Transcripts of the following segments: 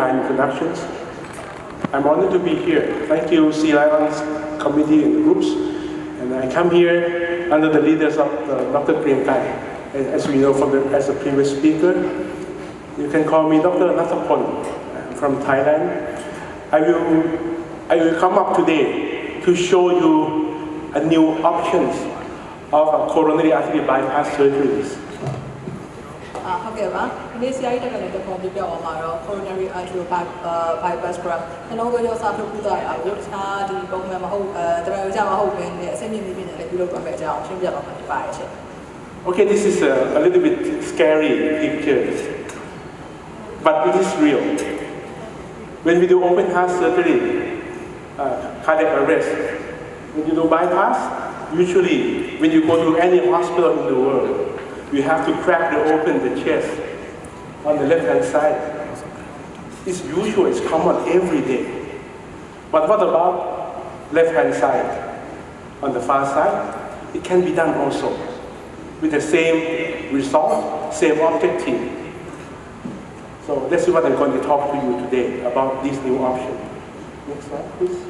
kind introductions. I'm honored to be here. Thank you, Sea Lions committee and groups. And I come here under the leaders of Dr. Prem Kai. As we know from the, as a previous speaker, you can call me Dr. Nathapon from Thailand. I will, I will come up today to show you a new options of coronary artery bypass surgeries. Uh, okay, well. ကဲ့ပါဒီနေ့ဆရာကြီးတက်ကလည်းတစ်ခုပြပြအောင်မှာတော့ coronary artery bypass program နှလုံးသွေးကြောစာထုတ်ကူတာရအောင်တခြားဒီပုံမှန်မဟုတ်အဲတရံကြမဟုတ်ဘဲနဲ့အဆင့်မြင့်မြင့်နဲ့လည်းပြုလုပ်သွားမယ့်အကြောင်းရှင်းပြတော့မှာဖြစ်ပါတယ်ရှင် Okay, this is a, a little bit scary pictures, but it is real. When we do open heart surgery, uh, cardiac arrest, when you do bypass, usually when you go to any hospital in the world, you have to crack the open the chest on the left hand side. It's usual, it's common every day. But what about left hand side? On the far side, it can be done also with the same result, same objective. So that's what I'm going to talk to you today about this new option. Next slide, please.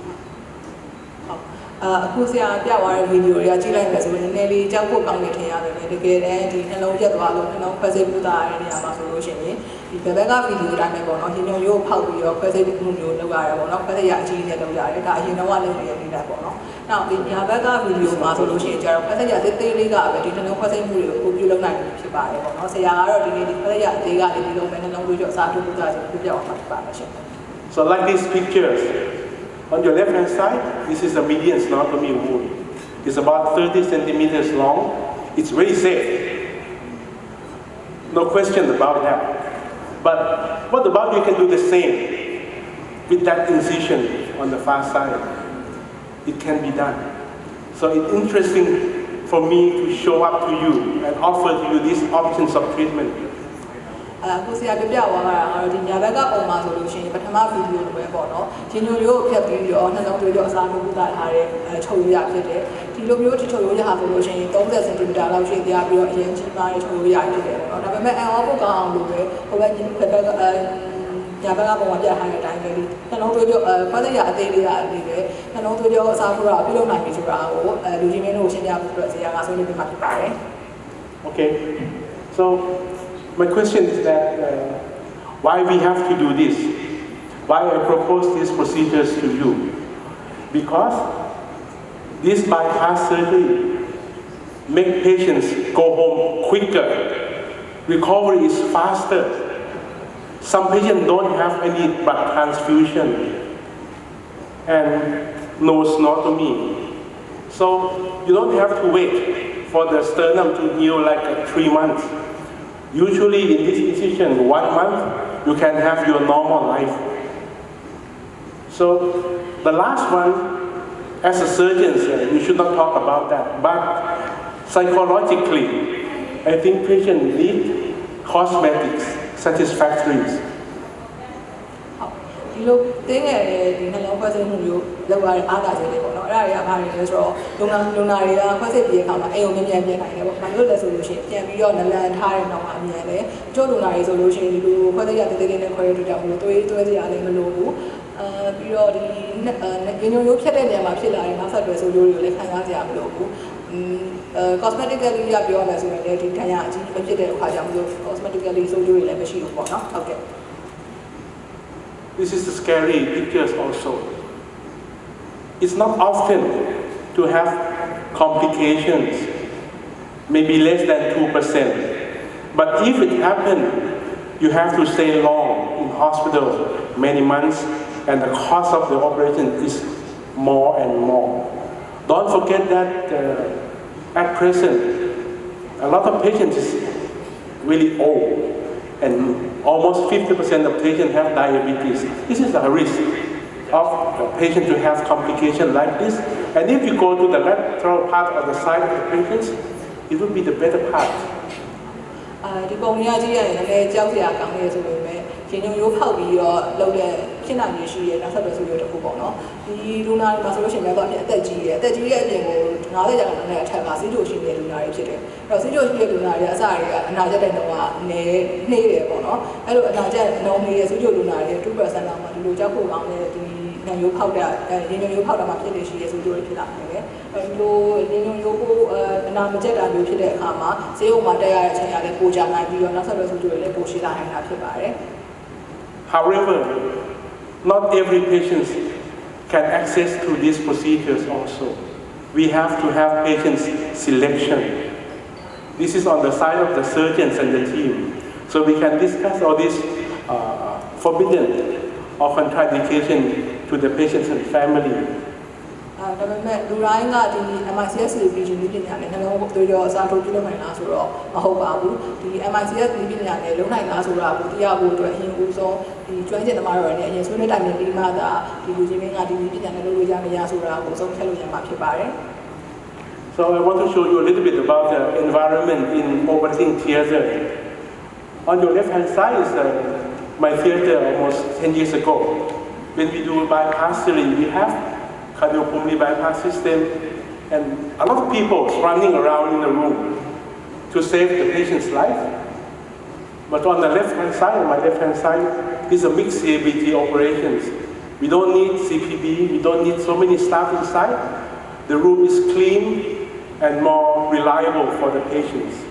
အာအခုဆရာပြသွားတဲ့ဗီဒီယိုတွေကကြည့်လိုက်မယ်ဆိုရင်နည်းနည်းလေးကြောက်ဖို့ကောင်းနေထင်ရတယ်လေတကယ်တမ်းဒီနှလုံးရက်သွားလို့နှလုံးခွဲစိတ်ပူတာရတဲ့နေရာမှာဆိုလို့ရှိရင်ဒီဘယ်ဘက်ကဗီဒီယိုတိုင်းပဲပေါ့နော်ဒီညုံရိုးဖောက်ပြီးတော့ခွဲစိတ်မှုမျိုးလုပ်ရတယ်ပေါ့နော်ခွဲစိတ်ရအကြီးနဲ့လုပ်ရတယ်ဒါအရင်တော့ကလုပ်နေတဲ့နေတာပေါ့နော်နောက်ဒီညာဘက်ကဗီဒီယိုမှာဆိုလို့ရှိရင်ကျတော့ခွဲစိတ်ရသေးသေးလေးကပဲဒီနှလုံးခွဲစိတ်မှုတွေကိုပြုလုပ်နိုင်ပြီဖြစ်ပါတယ်ပေါ့နော်ဆရာကတော့ဒီနေ့ဒီခွဲစိတ်ရအသေးကလေးဒီလိုပဲနှလုံးသွေးကြောအစားထိုးပူတာဆိုပြပြအောင်မှာဖြစ်ပါမယ်ရှင် So like these pictures, on your left hand side, this is a median sternotomy wound. It's about 30 centimeters long. It's very safe. No question about that. But what about you can do the same with that incision on the far side? It can be done. So it's interesting for me to show up to you and offer to you these options of treatment. အခုဆရာပြပြသွားတာကတော့ဒီညာဘက်ကပုံမှာဆိုလို့ရှိရင်ပထမဗီဒီယိုလိုပဲပေါ့နော်။ရှင်ညိုရိုးကိုဖြတ်ပြီးတော့နှလုံးသွေးကြောအစားထိုးပူတာထားတဲ့အဲချုပ်ရိုးရဖြစ်တယ်။ဒီလိုမျိုးဒီချုပ်ရိုးရဟာဆိုလို့ရှိရင်30စင်တီမီတာလောက်ရှိသေးပြီးတော့အရင်ကြီးမားတဲ့ချုပ်ရိုးရဖြစ်တယ်ပေါ့နော်။ဒါပေမဲ့အန်အောဖို့ကောင်းအောင်လို့ပဲဟိုဘက်ညီဘက်ကအဲညာဘက်ကပုံမှာပြထားတဲ့အတိုင်းပဲဒီနှလုံးသွေးကြောအဲခွဲစိတ်ရအသေးလေးရအသေးပဲနှလုံးသွေးကြောအစားထိုးတာပြုလုပ်နိုင်ပြီဆိုတာကိုအဲလူကြီးမင်းတို့ကိုရှင်းပြဖို့အတွက်ဆရာကဆွေးနွေးပြမှာဖြစ်ပါတယ်။ Okay, so my question is that uh, why we have to do this? Why I propose these procedures to you? Because this bypass surgery make patients go home quicker. Recovery is faster. Some patients don't have any blood transfusion and no sternotomy. So you don't have to wait for the sternum to heal like three months. Usually in this institution, one month, you can have your normal life. So the last one, as a surgeon, we should not talk about that. But psychologically, I think patients need cosmetics, satisfactories. लोग त्यही नै လုံးခွဲစိတ်မှုမျိုးလောက်ရတဲ့အားသာချက်တွေပေါ့နော်အဲ့ဒါတွေကဘာတွေလဲဆိုတော့လုံနာလုံနာတွေကခွဲစိတ်ပြီးတဲ့အခါမှာအိမ်ကိုမြန်မြန်ပြန်နိုင်တယ်ပေါ့ဘာလို့လဲဆိုလို့ရှိရင်ပြန်ပြီးတော့နလန်ထားတဲ့နောက်မှာအမြန်တယ်အကျိုးလုံနာတွေဆိုလို့ရှိရင်ဒီလိုခွဲစိတ်ရတေးသေးလေးနဲ့ခွဲရတူကြောင့်မလို့သွေးသွေးစရာလည်းမလိုဘူးအာပြီးတော့ဒီညညရိုးဖြတ်တဲ့နေရာမှာဖြစ်လာတဲ့နောက်ဆက်တွဲဆိုးကျိုးတွေကိုလည်းခံစားစရာမလိုဘူးอืมအဲ cosmetically ရပြောရမယ်ဆိုရင်လည်းဒီတန်ရအကြီးမဖြစ်တဲ့အခါကြောင့်မလို့ cosmetically ဆိုးကျိုးတွေလည်းမရှိဘူးပေါ့နော်ဟုတ်ကဲ့ This is the scary pictures also. It's not often to have complications, maybe less than 2%. But if it happens, you have to stay long in hospital, many months, and the cost of the operation is more and more. Don't forget that uh, at present, a lot of patients is really old, and almost 50% of patients have diabetes. This is a risk of a patient to have complication like this. And if you go to the lateral part of the side of the patients, it will be the better part. အဲဒီပုံရကြီးရရင်လည်းကြောက်စရာကောင်းနေဆိုပေမဲ့ရှင်ညုံရိုးဖောက်ပြီးတော့လောက်တဲ့ဖြစ်နိုင်ရရှိရဲ့နောက်ဆက်တွဲဆိုရတဲ့ခုပေါ့နော်ဒီလူနာတွေမှာဆိုလို့ရှိရင်တော့အသက်ကြီးရဲ့အသက်ကြီးရဲ့အပြင်ကို90ရာခိုင်နှုန်းနဲ့အထက်ကစီးချိုရှိနေတဲ့လူနာတွေဖြစ်တယ်အဲ့တော့စီးချိုရှိတဲ့လူနာတွေအစတွေကအနာကျက်တဲ့နှုန်းကနေနှေးတယ်ပေါ့နော်အဲ့လိုအနာကျက်နှုန်းနေတဲ့စီးချိုလူနာတွေ2%လိုကြောက်ဖို့ကောင်းတဲ့ဒီ ငံရိုးဖောက်တဲ့အဲရင်းညွန်ရိုးဖောက်တာမှဖြစ်နေရှိရဲဆိုကြိုးတွေဖြစ်လာနိုင်တယ်အဲဒီလိုရင်းညွန်ရိုးကိုအနာမကျက်တာမျိုးဖြစ်တဲ့အခါမှာဈေးဥမှာတက်ရတဲ့အချိန်ကလည်းပိုကြနိုင်ပြီးတော့နောက်ဆက်တွဲဆိုကြိုးတွေလည်းပိုရှိလာနိုင်တာဖြစ်ပါတယ် However, not every patient can access to these procedures also. We have to have patient selection. This is on the side of the surgeons and the team. So we can discuss all this uh, forbidden or contraindication to the patients and family. အဲဒါပေမဲ့လူတိုင်းကဒီ MICS ကိုပြီးချင်းပညာနဲ့နှလုံးသွေးကြောအစားထိုးပြုလုပ်နိုင်လားဆိုတော့မဟုတ်ပါဘူးဒီ MICS ပညာနဲ့လုံနိုင်လားဆိုတာကိုသိရဖို့အတွက်အရင်ဦးဆုံးဒီကျွမ်းကျင်သမားတွေနဲ့အရင်ဆွေးနွေးတိုင်ပင်ပြီးမှသာဒီလူချင်းမင်းကဒီပညာနဲ့လုပ်လို့ရမရဆိုတာကိုဆုံးဖြတ်လို့ရမှာဖြစ်ပါတယ် So I want to show you a little bit about the environment in operating theater. On your left-hand side is uh, my theater almost 10 years ago. When we do bypass surgery, we have cardiopulmonary bypass system and a lot of people running around in the room to save the patient's life. But on the left-hand side, on my left-hand side, is a mixed CABT operations. We don't need CPB, we don't need so many staff inside. The room is clean and more reliable for the patients.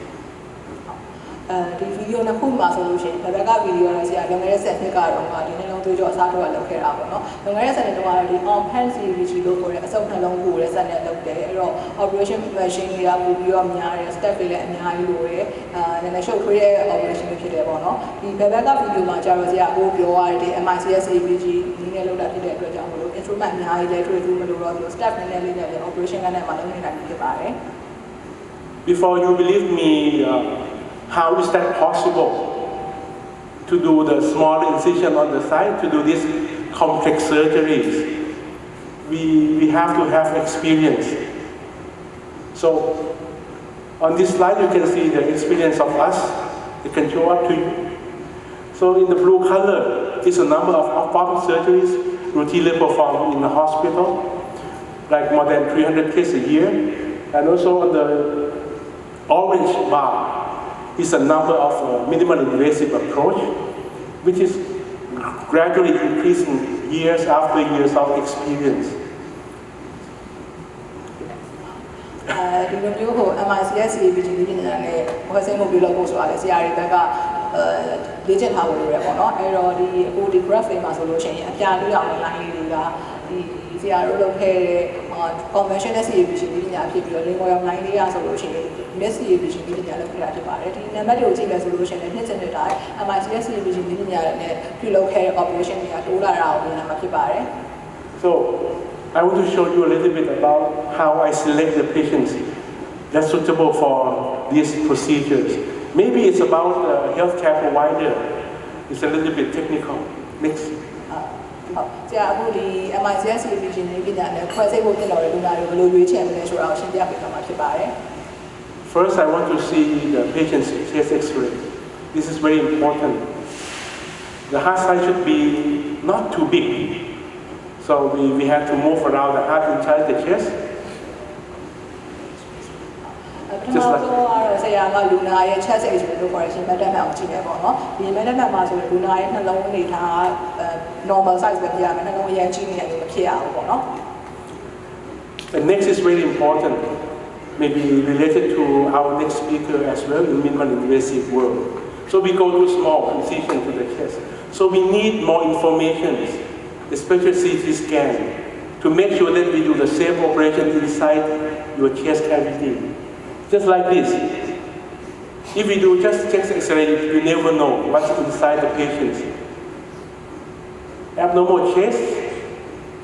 အဲဒီဗီဒီယိုနှစ်ခုမှာဆိုလို့ရှိရင်ဘယ်ဘက်ကဗီဒီယိုလဲဆရာလွန်ခဲ့တဲ့ဆက်နှစ်ကတော့ကဒီနှလုံးသွေးကြောအစားထိုးရလုပ်ခဲ့တာပေါ့နော်လွန်ခဲ့တဲ့ဆက်နှစ်တုန်းကတော့ဒီ on pan CVG လို့ခေါ်တဲ့အဆုတ်နှလုံးကိုလည်းဆက်နဲ့လုပ်တယ်အဲ့တော့ operation machine တွေကပို့ပြီးတော့များတယ် step တွေလည်းအများကြီးလိုတယ်အာနည်းနည်းရှုပ်ထွေးတဲ့ operation တွေဖြစ်တယ်ပေါ့နော်ဒီဘယ်ဘက်ကဗီဒီယိုမှာကျတော့ဆရာကိုပြောရတယ်ဒီ MICS CVG ဒီနဲ့လုပ်တာဖြစ်တဲ့အတွက်ကြောင့်မလို့ instrument အများကြီးလည်းထွေးထွေးမလို့တော့ဒီ step နည်းနည်းလေးနဲ့လည်း operation ကနေမှလုပ်နေတာဖြစ်ပါတယ် Before you believe me, uh, how is that possible to do the small incision on the side, to do these complex surgeries? We, we have to have experience. So on this slide, you can see the experience of us. It can show up to you. So in the blue color is a number of open surgeries routinely performed in the hospital, like more than 300 cases a year. And also on the orange bar is a number of uh, minimal invasive approach, which is gradually increasing years after years of experience. အဲဒီလိုမျိုးဟို MICS CABG ဒီပညာနဲ့ဘွယ်စင်းမှုပြုလုပ်ဖို့ဆိုတာလေဆရာတွေဘက်ကအဲလေ့ကျင့်ထားဖို့လိုရပေါ့နော်အဲ့တော့ဒီအခုဒီ graph တွေမှာဆိုလို့ရှိရင်အပြာလေးအောင် line လေးတွေကဒီဆရာတို့လုပ်ခဲ့တဲ့ conventional CABG ဒီပညာဖြစ်ပြီးတော့ link ရောင် line လေးရဆိုလို့ရှိရင် miss CABG ဒီပညာလုပ်ခဲ့တာဖြစ်ပါတယ်ဒီနံပါတ်တွေကိုကြည့်မယ်ဆိုလို့ရှိရင်နှစ်စနစ်တိုင်း MICS CABG ဒီပညာနဲ့ပြုလုပ်ခဲ့တဲ့ operation တွေကတိုးလာတာကိုမြင်ရမှာဖြစ်ပါတယ် So I want to show you a little bit about how I select the patients that's suitable for these procedures. Maybe it's about the healthcare provider. It's a little bit technical. Next. ဟုတ်ဆရာအခုဒီ MICS CPG နည်းပညာနဲ့ဖွဲ့စည်းဖို့တင်တော်တဲ့လူနာတွေကိုဘယ်လိုရွေးချယ်မလဲဆိုတာကိုရှင်းပြပေးသွားမှာဖြစ်ပါတယ် First, I want to see the patient's chest x-ray. This is very important. The heart size should be not too big. So we, we have to move around the heart inside the chest. ပထမဆုံးကတော့ဆရာကလူနာရဲ့ chest x-ray လို့ခေါ်တဲ့ရှင်မတက်မှန်ကိုကြည့်မယ်ပေါ့နော်ဒီမတက်မှန်မှာဆိုရင်လူနာရဲ့နှလုံးအနေထား normal size ပဲဖြစ်ရမယ်နှလုံးအရင်ကြီးနေတယ်လို့မဖြစ်ရဘူးပေါ့နော် The next is very important, maybe related to our next speaker as well in minimal invasive world. So we go to small incision to the chest. So we need more information, especially CT scan, to make sure that we do the same operation inside your chest cavity. Just like this. If we do just chest x-ray, you never know what's inside the patient. Abnormal chest,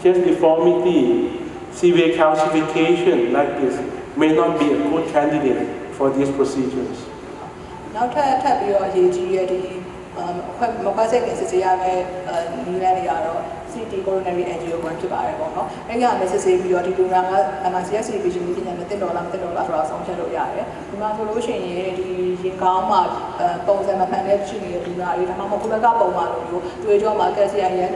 chest deformity, severe calcification like this may not be a good candidate for these procedures. နောက်ထပ်ထပ်ပြီးတော့အရေးကြီးရတဲ့ဒီခွဲမခွဲစိတ်ခင်စစ်ဆေးရမယ့်နည်းလမ်းတွေကတော့ CT coronary angiogram ဖြစ်ပါတယ်ပေါ့နော်။အဲ့ကလည်းစစ်ဆေးပြီးတော့ဒီလူနာက MICS CPG ပညာနဲ့တက်တော်လားမတက်တော်လားဆိုတာဆုံးဖြတ်လို့ရတယ်။ဒီမှာဆိုလို့ရှိရင်ဒီရင်ကောင်းမှပုံစံမမှန်တဲ့ရှိနေတဲ့လူနာတွေဒါမှမဟုတ်ခုဘက်ကပုံမှန်လိုမျိုးတွေ့ကြောမှာကက်ဆီယမ်ရန်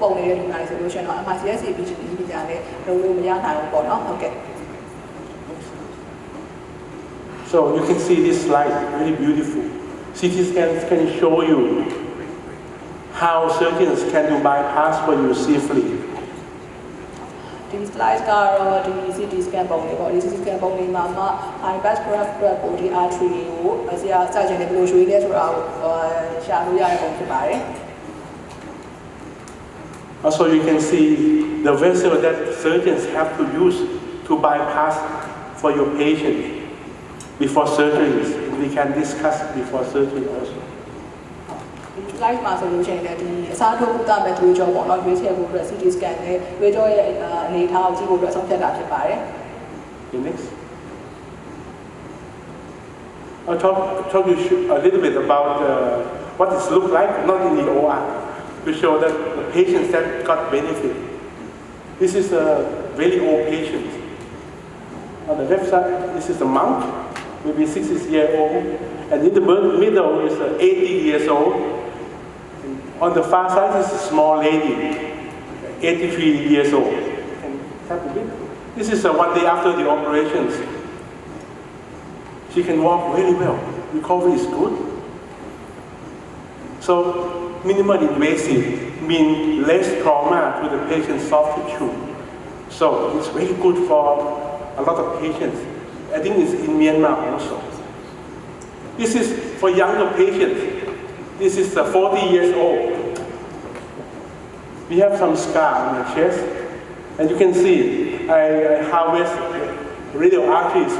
ပုံနေတဲ့လူနာတွေဆိုလို့ရှိရင်တော့ MICS CPG ပညာနဲ့လုံးလို့မရနိုင်ဘူးပေါ့နော်။ဟုတ်ကဲ့ So you can see this slide, very beautiful. CT scans can show you how surgeons can do bypass for you safely. ဒီ slide ကတော့ဒီ CT scan ပုံလေးပေါ့ဒီ CT scan ပုံလေးမှာမှ bypass graft grab ကိုဒီ artery ကိုဆရာစကြင်တယ်ဘယ်လိုရွှေ့လဲဆိုတာကိုရှာလို့ရတဲ့ပုံဖြစ်ပါတယ် Also, you can see the vessel that surgeons have to use to bypass for your patient before surgeries. We can discuss before surgery also. ဒီ slide မှာဆိုလို့ရှိရင်လည်းဒီအစားထိုးကုသမဲ့သွေးကြောပေါ့နော်ရွေးချယ်ဖို့အတွက် CT scan နဲ့သွေးကြောရဲ့အနေအထားကိုကြည့်ဖို့အတွက်ဆုံးဖြတ်တာဖြစ်ပါတယ် Okay, next. I'll talk, talk you sh- a little bit about uh, what it looks like, not in the OR, to show that the patients that got benefit. This is a very old patient. On the left side, this is a monk, maybe 60 years old, and in the bir- middle is uh, 80 years old. on the far side is a small lady, 83 years old. This is uh, one day after the operations. She can walk very well. Recovery is good. So minimal invasive means less trauma to the patient's soft tissue. So it's very good for a lot of patients. I think it's in Myanmar also. This is for younger patients. This is uh, 40 years old. We have some scar on the chest, and you can see I, I harvest arteries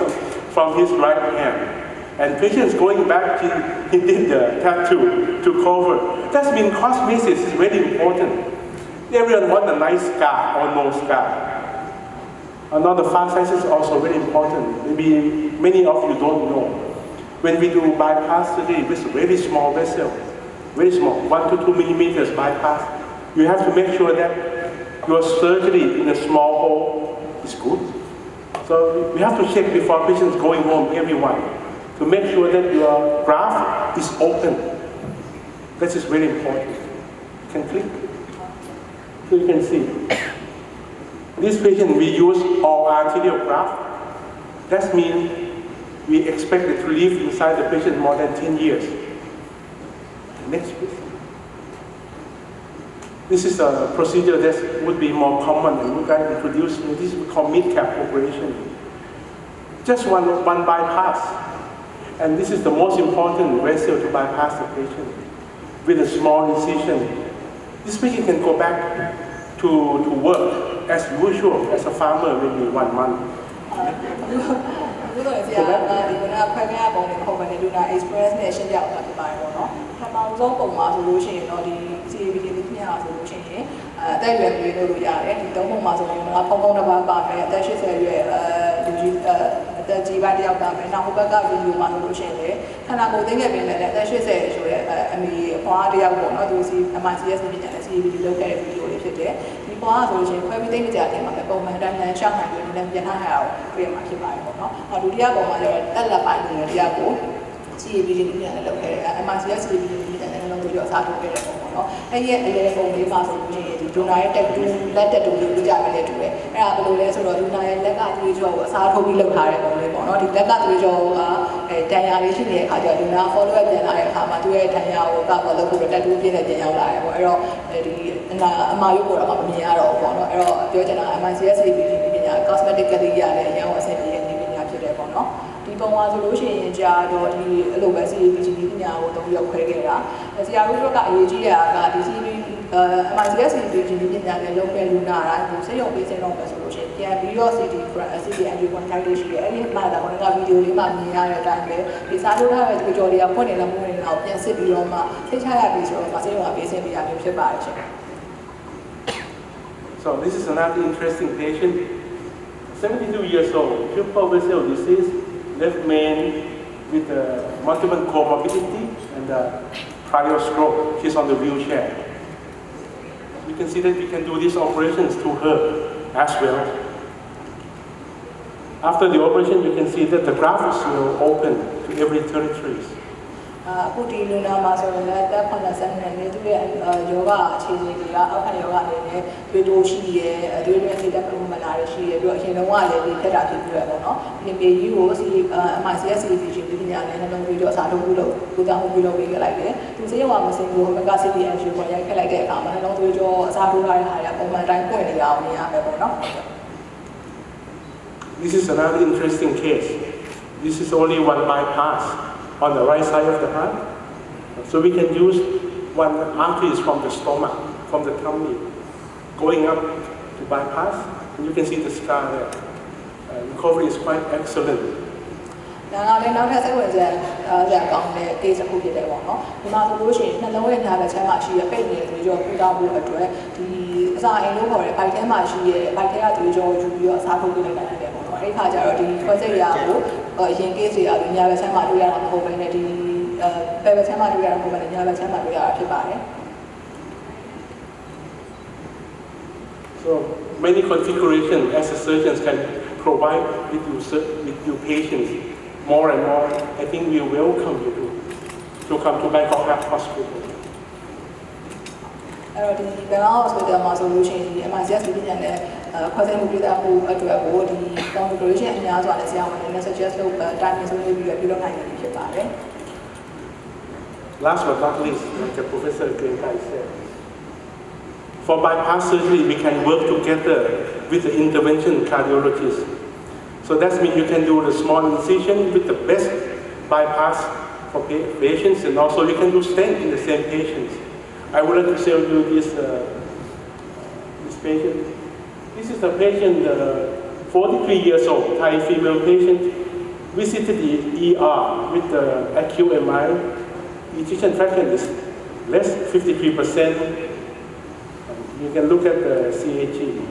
from, his right hand. And patients going back, he, he did the tattoo to cover. That's means cosmesis is very important. Everyone want a nice scar or no scar. Another size is also very important. Maybe many of you don't know. When we do bypass surgery with very small vessel, very small, one to two millimeters bypass, you have to make sure that your surgery in a small hole is good. So we have to check before patients going home, everyone, to make sure that your graft is open. This is very important. You can click. So you can see. This patient, we use all arterial graft. That means we expect it to live inside the patient more than 10 years. Next, please. This is a procedure that would be more common and we can introduce, this we call mid-cap operation. Just one, one bypass. And this is the most important vessel to bypass the patient with a small incision. This patient can go back to, to work as usual as a farmer maybe one month. ပုံမှန်နဲ့လူနာ express နဲ့ရှင်းပြအောင်တာဖြစ်ပါတယ်ပေါ့နော်ပထမဆုံးပုံမှာဆိုလို့ရှိရင်တော့ဒီ CABD လေးညဟာဆိုလို့ရှိရင်အဲအသက်အရွယ်ပြေလို့လို့ရတယ်ဒီသုံးပုံမှာဆိုရင်တော့ဖုံဖုံတစ်ပါးပါမယ်အသက်80ရွယ်အဲလူကြီးအဲအသက်ကြီးပိုင်းတစ်ယောက်ပါမယ်နောက်ဟိုဘက်ကဗီဒီယိုမှာဆိုလို့ရှိရင်လေခန္ဓာကိုယ်သိငယ်ပင်လည်းအသက်80ဆိုရဲအမေအဖွားတစ်ယောက်ပေါ့နော်သူစီ MICS နဲ့ပြန်တဲ့ CABD လောက်ခဲ့တဲ့ဗီဒီယိုလေးဖြစ်တယ်ဒီပွားဆိုလို့ရှိရင်ခွဲပြီးသိမကြတယ်မှာပဲပုံမှန်တိုင်းလမ်းရှောက်နိုင်ပြီးလည်းပြန်ထားရအောင်တွေ့ရမှာဖြစ်ပါတယ်ပေါ့နော်။အော်ဒုတိယပုံမှာကျတော့တက်လက်ပိုင်းကိုတရားကို CABD နဲ့ပြန်လည်းလုပ်ခဲ့တယ်။ MICS CABD နဲ့ပြန်လည်းလုံးပြီးတော့အစားထိုးခဲ့တဲ့ပုံပေါ့နော်။အဲ့ဒီရဲ့အလဲပုံလေးမှာဆိုလို့ရှိရင်ဒီဒိုနာရဲ့တက်တူလက်တက်တူလေးပြကြမယ်လေတူတယ်။အဲ့ဒါဘယ်လိုလဲဆိုတော့ဒိုနာရဲ့လက်ကသွေးကြောကိုအစားထိုးပြီးလုပ်ထားတဲ့ပုံလေးပေါ့နော်။ဒီလက်ကသွေးကြောကအဲတန်ရာလေးရှိနေတဲ့အခါကျတော့ဒိုနာ follow up ပြန်လာတဲ့အခါမှာသူ့ရဲ့တန်ရာကိုကောက်တော့လုပ်ဖို့တက်တူပြည့်နဲ့ပြန်ရောက်လာတယ်ပေါ့။အဲ့တော့ဒီအနာအမာရုပ်ပေါ်တော့မမြင်ရတော့ဘူးပေါ့နော်။အဲ့တော့ပြောချင်တာ MICS CABD ပညာ cosmetically ရတဲ့အရင်အ နော်။ဒီပုံမှာဆိုလို့ရှိရင်ကြာတော့ဒီအဲ့လိုပဲ CABD ပညာကိုတော့ရောက်ခွဲခဲ့တာ။ဆရာတို့တို့ကအရေးကြီးတာကဒီ CABD အဲ MICS CABD ပညာနဲ့လုပ်ခဲ့လူနာတိုင်းကိုစိတ်ရုံပေးစင်းတော့ပဲဆိုလို့ရှိရင်ပြန်ပြီးတော့ CD CD anti contact လေးရှိတယ်။အဲ့ဒီမှာဒါကတော့ဗီဒီယိုလေးမှာမြင်ရတဲ့အတိုင်းပဲဒီစားလို့ထားတဲ့ဒီကြော်လေးကဖွင့်နေလားမဖွင့်နေလားကိုပြန်စစ်ပြီးတော့မှသိချရပြီဆိုတော့စိတ်ရုံကပေးစင်းပေးရမျိုးဖြစ်ပါတယ်ရှင်။ So this is another interesting patient, 72 years old, pupil vessel disease, left main with uh, multiple comorbidity and uh, prior stroke. She's on the wheelchair. You can see that we can do these operations to her as well. After the operation, you can see that the graft is you know, open to every territories. အခုဒီလူနာမှာဆိုရင်လည်းတက်80နဲ့နေသူရဲ့ယောဂအခြေအနေတွေကအောက်ခံယောဂအနေနဲ့တွေးတိုးရှိရဲအတွေးတွေစိတ်တက်ပုံမှန်လာရှိရဲပြီးတော့အရင်တုန်းကလည်းဒီထက်တာဖြစ်ပြီးရပေါ့နော်ဒီမြေကြီးကိုစီ MICS CPG ပညာနဲ့နှလုံးသွေးကြောအစားထိုးပြုလုပ်ကိုတောင်းပြုလုပ်ပေးခဲ့လိုက်တယ်သူစေးရောမစင်ဘူးဟိုက CPNG ကိုရိုက်ခဲ့လိုက်တဲ့အခါမှာနှလုံးသွေးကြောအစားထိုးထားတဲ့ဟာတွေကပုံမှန်တိုင်းပွင့်နေရအောင်နေရမယ်ပေါ့နော် This is another interesting case. This is only one bypass on the right side of the heart. So we can use one artery is from the stomach, from the tummy, going up to bypass. And you can see the scar there. Uh, recovery is quite excellent. ဒါကလည်းနောက်ထပ်စိတ်ဝင်စားအားရကောင်းတဲ့ case တစ်ခုဖြစ်တယ်ပေါ့နော်ဒီမှာဆိုလို့ရှိရင်နှလုံးရဲ့ညာဘက်ခြမ်းမှာရှိတဲ့ပိတ်နေတဲ့သွေးကြောပူတာဖို့အတွက်ဒီအစာအိမ်လို့ခေါ်တဲ့ဘိုက်ထဲမှာရှိတဲ့ဘိုက်ထဲကသွေးကြောကိုယူပြီးတော့အစာထုတ်ပေးလိုက်တာဖြစ်တယ်ပေါ့နော်အဲ့ဒီခါကျတော့ဒီခွဲစိတ်ရာကိုအ ရင် case တွေကလည်းညာဘက်ခြမ်းမှာတွေ့ရတာမဟုတ်ဘဲနဲ့ဒီအဲဘက်ခြမ်းမှာတွေ့ရတာမဟုတ်ဘဲနဲ့ညာဘက်ခြမ်းမှာတွေ့ရတာဖြစ်ပါတယ် So many configurations as a surgeons can provide with you, sur- with you patients more and more. I think we welcome you to, to come to Bangkok Heart Hospital. အဲ့တော့ဒီဘန်ကောက် hospital မှာဆိုလို့ရှိရင်ဒီ MICS ပညာနဲ့ခွဲစိတ်မှုပြည်သားမှုအတွက်ကိုဒီ configuration အများစွာနဲ့ဆရာဝန်တွေနဲ့ suggest လုပ်တိုင်းမျိုးဆိုနေပြီးတော့ပြုလုပ်နိုင်နေပြီဖြစ်ပါတယ် Last but not least, like the Professor Grenkai said, for bypass surgery, we can work together with the intervention cardiologist. So that means you can do the small incision with the best bypass for pa- patients, and also you can do stent in the same patients. I would like to show you this, uh, this patient. This is a patient, uh, 43 years old, Thai female patient, visited the ER with the acute MI ejection fraction is less 53%. You can look at the CAG.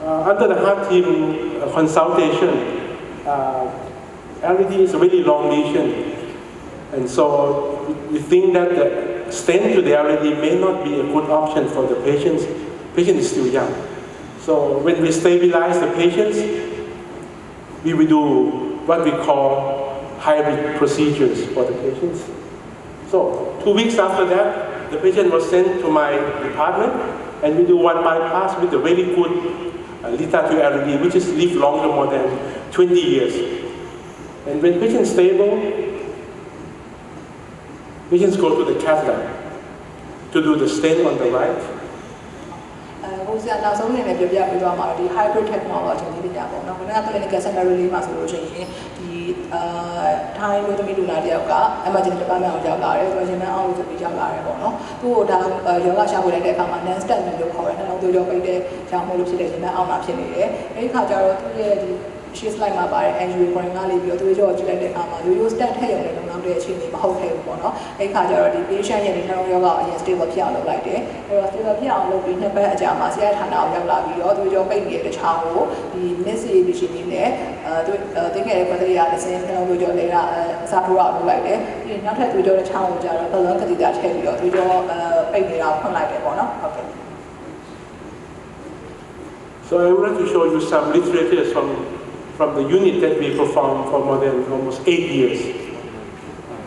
Uh, under the heart team uh, consultation, uh, LED is a very long lesion. And so we think that the stent to the LED may not be a good option for the patients. Patient is still young. So when we stabilize the patients, we will do what we call hybrid procedures for the patients. So two weeks after that, the patient was sent to my department, and we do one bypass with a very good uh, literature LED, which is live longer more than 20 years. And when patient stable, patients go to the cath lab to do the stent on the right. အဲဟိုဆရာနောက်ဆုံးအနေနဲ့ပြောပြပေးသွားမှာတော့ဒီ hybrid technology ဒီပညာပေါ့နော်ခုနက clinical center လေးမှာဆိုလို့ရှိရင်ဒီအာထိုင်းမျိုးသမီးလူနာတယောက်က emergency department ကိုရောက်လာတယ် emergency အောက်ကိုဆိုပြီးရောက်လာတယ်ပေါ့နော်သူ့ကိုဒါယောဂရှာဖွေလိုက်တဲ့အခါမှာ non statement လို့ခေါ်တယ်နှလုံးသွေးကြောပိတ်တဲ့ကြောင့်မို့လို့ဖြစ်တဲ့ရင်နှအောက်မှာဖြစ်နေတယ်အဲဒီခါကျတော့သူ့ရဲ့ဒီ ရှေ့ slide မှာပါတဲ့ angio coin ကလေးပြီးတော့သွေးကြောကိုကြည့်လိုက်တဲ့အခါမှာရိုးရိုး stat ထည့်ရုံနဲ့လုံလောက်တဲ့အခြေအနေမဟုတ်ခဲ့ဘူးပေါ့နော်။အဲဒီခါကျတော့ဒီ patient ရဲ့ဒီနှလုံးရောဂါကိုအရင် stable ဖြစ်အောင်လုပ်လိုက်တယ်။အဲတော့ stable ဖြစ်အောင်လုပ်ပြီးနှစ်ပတ်အကြာမှာဆရာဌာနကိုရောက်လာပြီးတော့သွေးကြောပိတ်နေတဲ့တခြားကိုဒီ miss edition လေးနဲ့အဲသွေးသိခဲ့တဲ့ပတ်သက်ရတဲ့ဆင်းနှလုံးသွေးကြောလေးကအစားထိုးအောင်လုပ်လိုက်တယ်။ပြီးရင်နောက်ထပ်သွေးကြောတခြားကိုကျတော့ balloon catheter ထည့်ပြီးတော့သွေးကြောအဲပိတ်နေတာကိုဖွင့်လိုက်တယ်ပေါ့နော်။ဟုတ်ကဲ့ So I would like to show you some literature from, from the unit that we performed for more than almost eight years.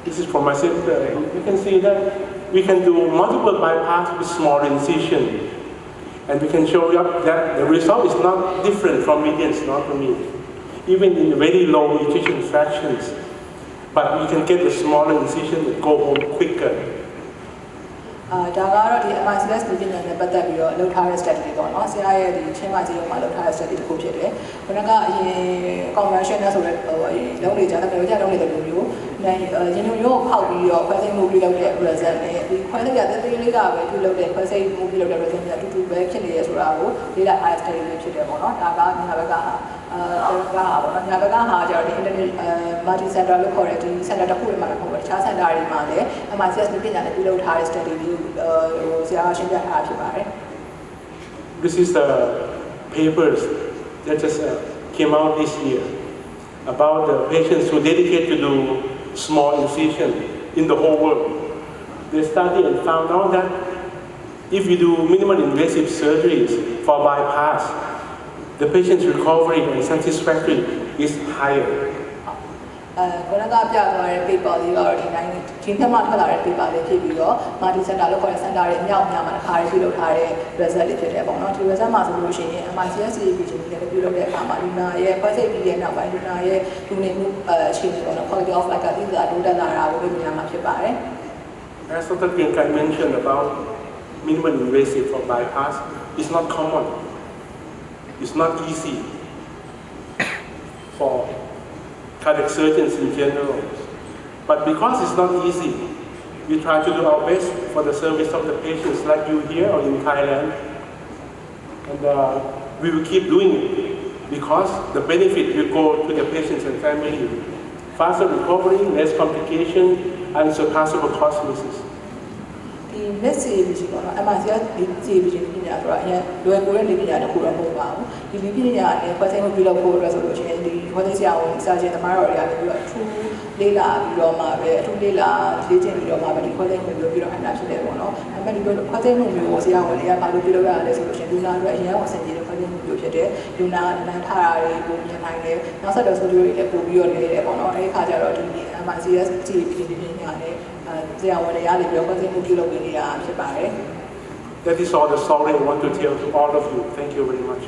This is from my center. You can see that we can do multiple bypass with small incision. And we can show you that the result is not different from median stenotomy, even in very low ejection fractions. But we can get the smaller incision that go home quicker. အာဒါကတော့ဒီ MICS ပြည်ပညာနဲ့ပတ်သက်ပြီးတော့လုပ်ထားတဲ့ study တွေပေါ့နော်ဆရာရဲ့ဒီချင်းမကြီးရုံမှာလုပ်ထားတဲ့ study တစ်ခုဖြစ်တယ်။ခုနကအရင် convention နဲ့ဆိုတဲ့ဟိုအရင်လုံးနေကြတယ်ပြောကြလုံးနေတယ်လို့မျိုး နိုင်ရင်ညညရောဖောက်ပြီးတော့ခွဲစိတ်မှုပြုလုပ်တဲ့ result နဲ့ဒီခွဲစိတ်ရတဲ့သေးလေးကပဲပြုလုပ်တဲ့ခွဲစိတ်မှုပြုလုပ်တဲ့ result နဲ့အတူတူပဲဖြစ်နေရဆိုတာကိုလေ့လာထားတဲ့ study လေးဖြစ်တယ်ပေါ့နော်။ဒါကညာဘက်ကဟာအာကဟာပေါ့နော်ညာဘက်ကဟာကျတော့ဒီ internet multi center လို့ခေါ်တဲ့ဒီ center တစ်ခုတွေမှာလည်းပေါ့တခြား center တွေမှာလည်း MICS ပြည်ပညာနဲ့ပြုလုပ်ထားတဲ့ study လေးကိုဟိုဆရာရှင်းပြထားဖြစ်ပါတယ် This is the papers that just uh, came out this year about the patients who dedicate to do small incision in the whole world. They studied and found out that if you do minimal invasive surgeries for bypass, the patient's recovery and satisfactory is higher. အဲခုနကပြသွားတဲ့ paper လေးကတော့ဒီတိုင်းဒီထက်မှထွက်လာတဲ့ paper လေးဖြစ်ပြီးတော့ multi center လို့ခေါ်တဲ့ center တွေအမြောက်အများမှာတစ်ခါတည်းပြုလုပ်ထားတဲ့ result တွေဖြစ်တယ်ပေါ့နော်ဒီ result မှာဆိုလို့ရှိရင် MICS region တွေလည်းပြုလုပ်တဲ့အခါမှာလူနာရဲ့ project ပြီးတဲ့နောက်ပိုင်းလူနာရဲ့လူနေမှုအဲအခြေအနေပေါ့နော် quality of life ကတိကျတိုးတက်လာတာကိုတွေ့မြင်ရမှာဖြစ်ပါတယ် As Dr. Priyanka mentioned about minimally invasive for bypass, it's not common. It's not easy for cardiac surgeons in general. But because it's not easy, we try to do our best for the service of the patients like you here or in Thailand. And uh, we will keep doing it because the benefit will go to the patients and family. Faster recovery, less complication, unsurpassable cost misses. ဒီ net CABG ပေါ့နော် MICS ဒီ CABG ပညာဆိုတာအရင်လွယ်ကူတဲ့လေ့ပညာတစ်ခုတော့မဟုတ်ပါဘူးဒီလေ့ပညာနဲ့ဖွဲ့စည်းမှုပြုလုပ်ဖို့အတွက်ဆိုလို့ရှိရင်ဒီဖွဲ့စည်းဆရာဝန်စာချင်းသမားတော်တွေကနေပြီးတော့အထူးလေ့လာပြီးတော့မှပဲအထူးလေ့လာလေ့ကျင့်ပြီးတော့မှပဲဒီဖွဲ့စည်းမှုမျိုးပြီးတော့အနာဖြစ်တယ်ပေါ့နော်ဒါပေမဲ့ဒီလိုဖွဲ့စည်းမှုမျိုးကိုဆရာဝန်တွေကဘာလို့ပြုလုပ်ရလဲဆိုလို့ရှိရင်လူနာတွေအရင်ကအဆင်ပြေတဲ့ဖွဲ့စည်းမှုမျိုးဖြစ်တယ်လူနာကလမ်းထားတာတွေပုံမြင်နိုင်တယ်နောက်ဆက်တွဲဆိုတွေလည်းပို့ပြီးတော့နေတယ်ပေါ့နော်အဲဒီခါကျတော့ဒီ MICS CABG ပညာနဲ့ ဆရာဝန်တွေကနေပြီးတော့ဖွဲ့စည်းမှုပြုလုပ်ပေးနေတာဖြစ်ပါတယ် That is all the story I want to tell to all of you. Thank you very much.